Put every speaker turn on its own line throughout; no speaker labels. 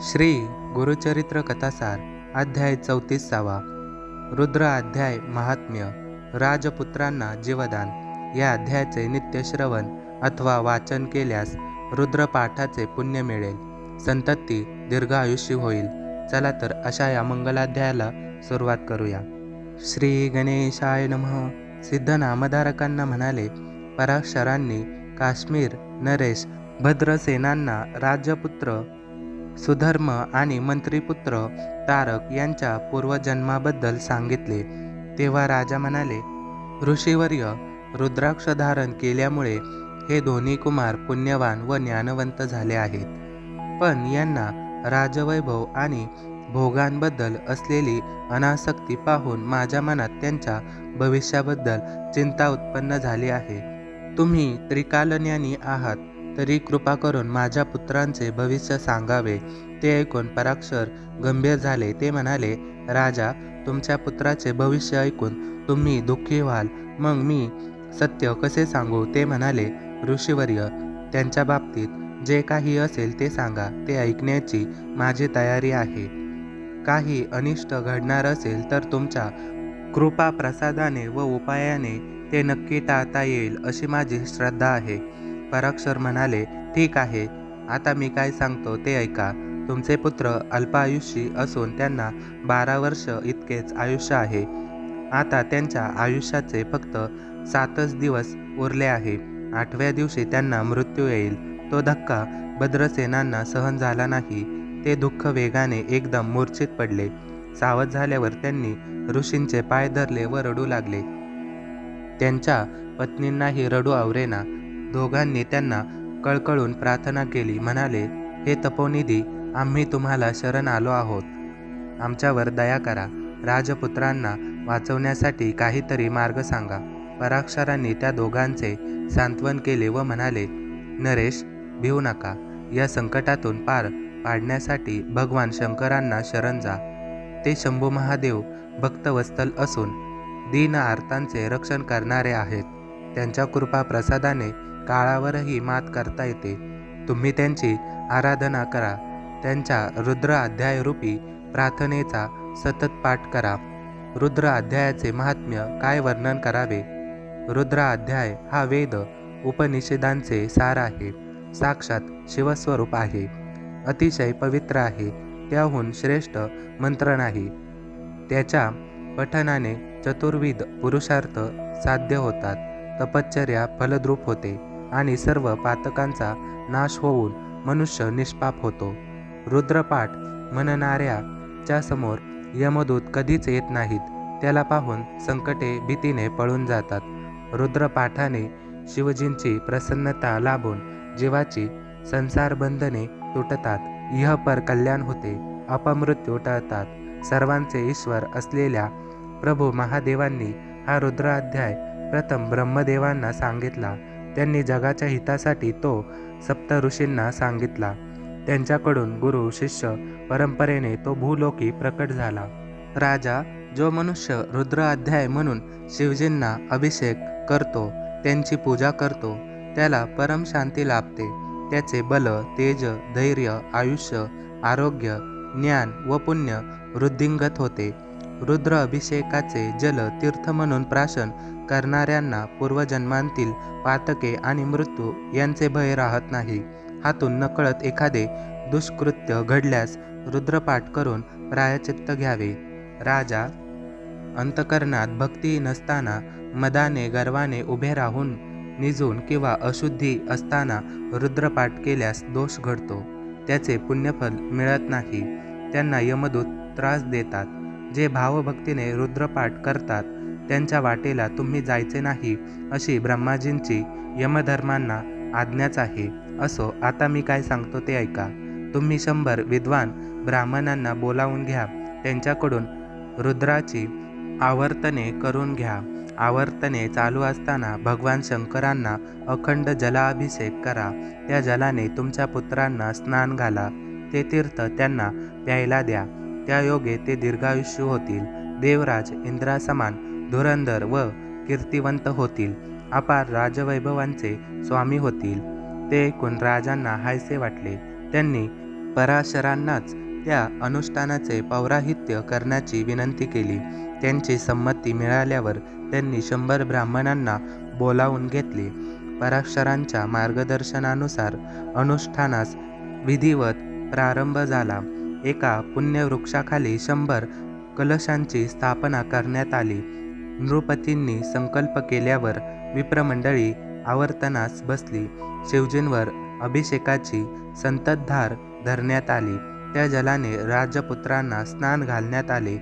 श्री गुरुचरित्र कथासार अध्याय चौतीसावा रुद्र अध्याय महात्म्य राजपुत्रांना जीवदान. या अध्यायाचे नित्यश्रवण अथवा वाचन केल्यास रुद्रपाठाचे पुण्य मिळेल. संतती दीर्घ आयुष्य होईल. चला तर अशा या मंगलाध्यायाला सुरुवात करूया. श्री गणेशाय नमः. सिद्ध नामधारकांना म्हणाले पराक्षरांनी काश्मीर नरेश भद्रसेनांना राजपुत्र सुधर्म आणि मंत्रीपुत्र तारक यांच्या पूर्वजन्माबद्दल सांगितले. तेव्हा राजा म्हणाले ऋषीवर्य रुद्राक्ष धारण केल्यामुळे हे दोन्ही कुमार पुण्यवान व ज्ञानवंत झाले आहेत. पण यांना राजवैभव आणि भोगांबद्दल असलेली अनासक्ती पाहून माझ्या मनात त्यांच्या भविष्याबद्दल चिंता उत्पन्न झाली आहे. तुम्ही त्रिकालज्ञानी आहात. तरी कृपा करून माझ्या पुत्रांचे भविष्य सांगावे. ते ऐकून पराक्षर गंभीर झाले. ते म्हणाले राजा तुमच्या पुत्राचे भविष्य ऐकून तुम्ही दुःखी व्हाल. मग मी सत्य कसे सांगू? ते म्हणाले ऋषीवर्य त्यांच्या बाबतीत जे काही असेल ते सांगा. ते ऐकण्याची माझी तयारी आहे. काही अनिष्ट घडणार असेल तर तुमच्या कृपा प्रसादाने व उपायाने ते नक्की टाळता येईल अशी माझी श्रद्धा आहे. पराक्षर म्हणाले ठीक आहे. आता मी काय सांगतो ते ऐका. तुमचे पुत्र अल्पायुषी असून त्यांना बारा वर्ष इतकेच आयुष्य आहे. आता त्यांच्या आयुष्याचे फक्त सातच दिवस उरले आहे. आठव्या दिवशी त्यांना मृत्यू येईल. तो धक्का भद्रसेनांना सहन झाला नाही. ते दुःख वेगाने एकदम मूर्छित पडले. सावध झाल्यावर त्यांनी ऋषींचे पाय धरले व रडू लागले. त्यांच्या पत्नींनाही रडू आवरेना. दोघांनी त्यांना कळकळून प्रार्थना केली म्हणाले हे तपोनिधी आम्ही तुम्हाला शरण आलो आहोत. आमच्यावर दया करा. राजपुत्रांना वाचवण्यासाठी काहीतरी मार्ग सांगा. पराक्षरांनी त्या दोघांचे सांत्वन केले व म्हणाले नरेश भिवू नका. या संकटातून पार पाडण्यासाठी भगवान शंकरांना शरण जा. ते शंभू महादेव भक्तवत्सल असून दीन आर्तांचे रक्षण करणारे आहेत. त्यांच्या कृपा प्रसादाने काळावरही मात करता येते. तुम्ही त्यांची आराधना करा. त्यांच्या रुद्र अध्यायरूपी प्रार्थनेचा सतत पाठ करा. रुद्र अध्यायाचे महात्म्य काय वर्णन करावे? रुद्र अध्याय हा वेद उपनिषदांचे सार आहे. साक्षात शिवस्वरूप आहे. अतिशय पवित्र आहे. त्याहून श्रेष्ठ मंत्र नाही. त्याच्या पठनाने चतुर्विध पुरुषार्थ साध्य होतात. तपश्चर्या फलद्रूप होते. आणि सर्व पातकांचा नाश होऊन मनुष्य निष्पाप होतो. रुद्रपाठ म्हणणाऱ्याच्या समोर यमदूत कधीच येत नाहीत. त्याला पाहून संकटे भीतीने पळून जातात. रुद्रपाठाने शिवजींची प्रसन्नता लाभून जीवाची संसारबंधने तुटतात. इहपर कल्याण होते. अपमृत्यू टळतात. सर्वांचे ईश्वर असलेल्या प्रभू महादेवांनी हा रुद्राध्याय प्रथम ब्रह्मदेवांना सांगितला. त्यांनी जगाच्या हितासाठी तो सप्त ऋषींना सांगितला. त्यांच्याकडून गुरु शिष्य परंपरेने तो भूलोकी प्रकट झाला. राजा जो मनुष्य रुद्र अध्याय म्हणून शिवजींना अभिषेक करतो त्यांची पूजा करतो त्याला परम शांती लाभते. त्याचे बल तेज धैर्य आयुष्य आरोग्य ज्ञान व पुण्य वृद्धिंगत होते. रुद्र अभिषेकाचे जल तीर्थ म्हणून प्राशन करणाऱ्यांना पूर्वजन्मांतील पातके आणि मृत्यू यांचे भय राहत नाही. हातून नकळत एखादे दुष्कृत्य घडल्यास रुद्रपाठ करून प्रायचित्त घ्यावे. राजा अंतकरणात भक्ती नसताना मदाने गर्वाने उभे राहून निजून किंवा अशुद्धी असताना रुद्रपाठ केल्यास दोष घडतो. त्याचे पुण्यफल मिळत नाही. त्यांना यमदूत त्रास देतात. जे भावभक्तीने रुद्रपाठ करतात त्यांच्या वाटेला तुम्ही जायचे नाही अशी ब्रह्माजींची यमधर्मांना आज्ञाच आहे. असो आता मी काय सांगतो ते ऐका. तुम्ही शंभर विद्वान ब्राह्मणांना बोलावून घ्या. त्यांच्याकडून रुद्राची आवर्तने करून घ्या. आवर्तने चालू असताना भगवान शंकरांना अखंड जलाभिषेक करा. त्या जलाने तुमच्या पुत्रांना स्नान घाला. ते तीर्थ त्यांना प्यायला द्या. त्या योगे ते दीर्घायुष्य होतील. देवराज इंद्रासमान धुरंधर व कीर्तिवंत होतील. अपार राजवैभवांचे स्वामी होतील. ते ऐकून राजांना हायसे वाटले. त्यांनी पराशरांनाच त्या अनुष्ठानाचे पौराहित्य करण्याची विनंती केली. त्यांची संमती मिळाल्यावर त्यांनी शंभर ब्राह्मणांना बोलावून घेतले. पराक्षरांच्या मार्गदर्शनानुसार अनुष्ठानास विधिवत प्रारंभ झाला. एका पुण्यवृक्षाखाली शंभर कलशांची स्थापना करण्यात आली. नृपतींनी संकल्प केल्यावर विप्रमंडळी आवर्तनास बसली. शिवजींवर अभिषेकाची संततधार धरण्यात आली. त्या जलाने राजपुत्रांना स्नान घालण्यात आले.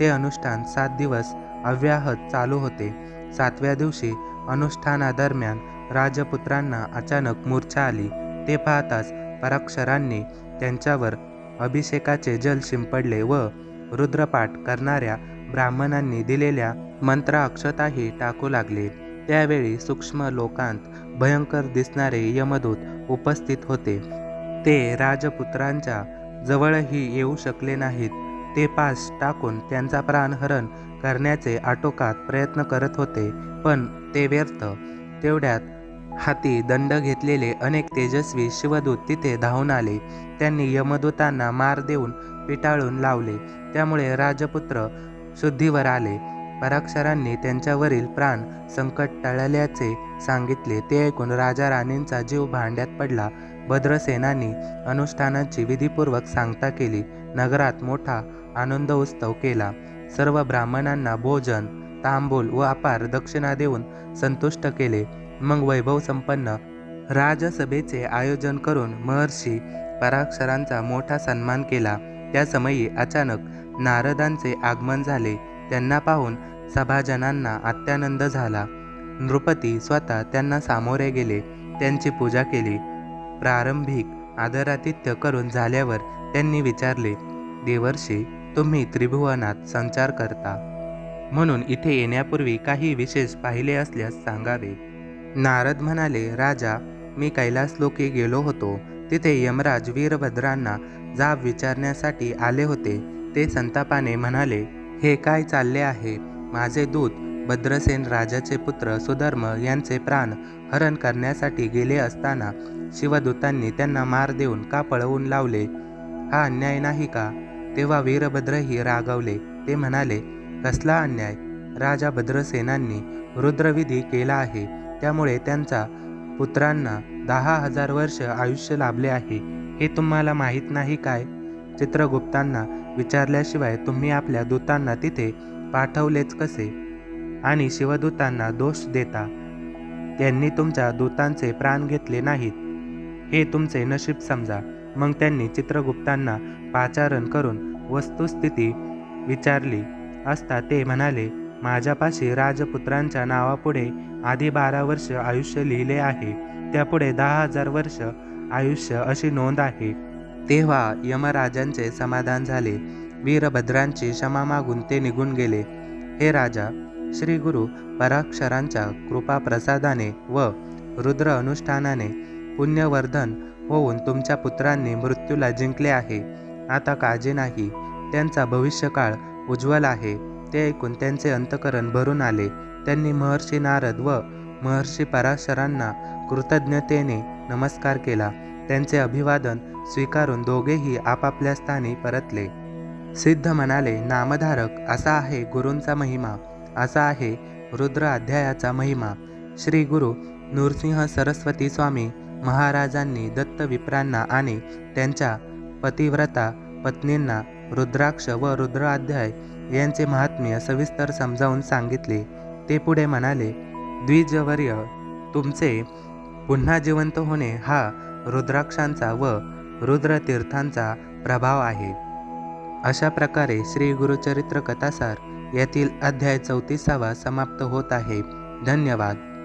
ते अनुष्ठान सात दिवस अव्याहत चालू होते. सातव्या दिवशी अनुष्ठानादरम्यान राजपुत्रांना अचानक मूर्छा आली. ते पाहताच पराक्षरांनी त्यांच्यावर अभिषेकाचे जल शिंपडले व रुद्रपाठ करणाऱ्या ब्राह्मणांनी दिलेल्या मंत्राक्षताही टाकू लागले. त्यावेळी सूक्ष्म लोकांत भयंकर दिसणारे यमदूत उपस्थित होते. ते राजपुत्रांच्या जवळही येऊ शकले नाहीत. ते पास टाकून त्यांचा प्राणहरण करण्याचे आटोकात प्रयत्न करत होते पण ते व्यर्थ. तेवढ्यात हाती दंड घेतलेले अनेक तेजस्वी शिवदूत तिथे धावून आले. त्यांनी यमदूतांना मार देऊन पिटाळून लावले. त्यामुळे राजपुत्र शुद्धीवर आले. पराक्षरांनी त्यांच्यावरील प्राण संकट टळल्याचे सांगितले. ते ऐकून राजा राणींचा जीव भांड्यात पडला. भद्रसेनांनी अनुष्ठानाची विधीपूर्वक सांगता केली. नगरात मोठा आनंद उत्सव केला. सर्व ब्राह्मणांना भोजन तांबूल व अपार दक्षिणा देऊन संतुष्ट केले. मग वैभव संपन्न राजसभेचे आयोजन करून महर्षी पराक्षरांचा मोठा सन्मान केला. त्या समयी अचानक नारदांचे आगमन झाले. त्यांना पाहून सभाजनांना अत्यानंद झाला. नृपती स्वतः त्यांना सामोरे गेले. त्यांची पूजा केली. प्रारंभिक आदरातिथ्य करून झाल्यावर त्यांनी विचारले देवर्षी तुम्ही त्रिभुवनात संचार करता? म्हणून इथे येण्यापूर्वी काही विशेष पाहिले असल्यास सांगावे. नारद म्हणाले राजा मी कैलासलोकी गेलो होतो. तिथे यमराज वीरभद्रांना जाब विचारण्यासाठी आले होते. ते संतापाने म्हणाले हे काय चालले आहे? माझे दूत भद्रसेन राजाचे पुत्र सुधर्म यांचे प्राण हरण करण्यासाठी गेले असताना शिवदूतांनी त्यांना मार देऊन का पळवून लावले. हा अन्याय नाही का? तेव्हा वीरभद्रही रागवले. ते म्हणाले कसला अन्याय? राजा भद्रसेनांनी रुद्रविधी केला आहे. त्यामुळे त्यांचा पुत्रांना दहा हजार वर्ष आयुष्य लाभले आहे. हे तुम्हाला माहीत नाही काय? चित्रगुप्तांना विचारल्याशिवाय तुम्ही आपल्या दूतांना तिथे पाठवलेच कसे? आणि शिवदूतांना दोष देता? त्यांनी तुमच्या दूतांचे प्राण घेतले नाहीत. हे तुमचे नशीब समजा. मग त्यांनी चित्रगुप्तांना पाचारण करून वस्तुस्थिती विचारली. असता ते म्हणाले माझ्यापाशी राजपुत्रांच्या नावापुढे आधी बारा वर्ष आयुष्य लिहिले आहे. त्यापुढे दहा हजार वर्ष आयुष्य अशी नोंद आहे. तेव्हा यमराजांचे समाधान झाले. वीरभद्रांची क्षमा मागून ते निघून गेले. हे राजा श्री गुरु पराक्षरांच्या कृपा प्रसादाने व रुद्र अनुष्ठानाने पुण्यवर्धन होऊन तुमच्या पुत्रांनी मृत्यूला जिंकले आहे. आता काळजी नाही. त्यांचा भविष्यकाळ उज्ज्वल आहे. ते ऐकून त्यांचे अंतकरण भरून आले. त्यांनी महर्षी नारद व महर्षी पराशरांना कृतज्ञतेने नमस्कार केला. त्यांचे अभिवादन स्वीकारून दोघेही आपापल्या स्थानी परतले. सिद्ध म्हणाले नामधारक असा आहे गुरूंचा महिमा. असा आहे रुद्र अध्यायाचा महिमा. श्री गुरु नृसिंह सरस्वती स्वामी महाराजांनी दत्त विप्रांना आणि त्यांच्या पतिव्रता पत्नींना रुद्राक्ष व रुद्र अध्याय यांचे महात्म्य सविस्तर समजावून सांगितले. ते पुढे म्हणाले द्विजवर्य तुमचे पुन्हा जिवंत होणे हा रुद्राक्षांचा व रुद्रतीर्थांचा प्रभाव आहे. अशा प्रकारे श्री गुरुचरित्र कथासार यातील अध्याय चौतीसावा समाप्त होत आहे. धन्यवाद.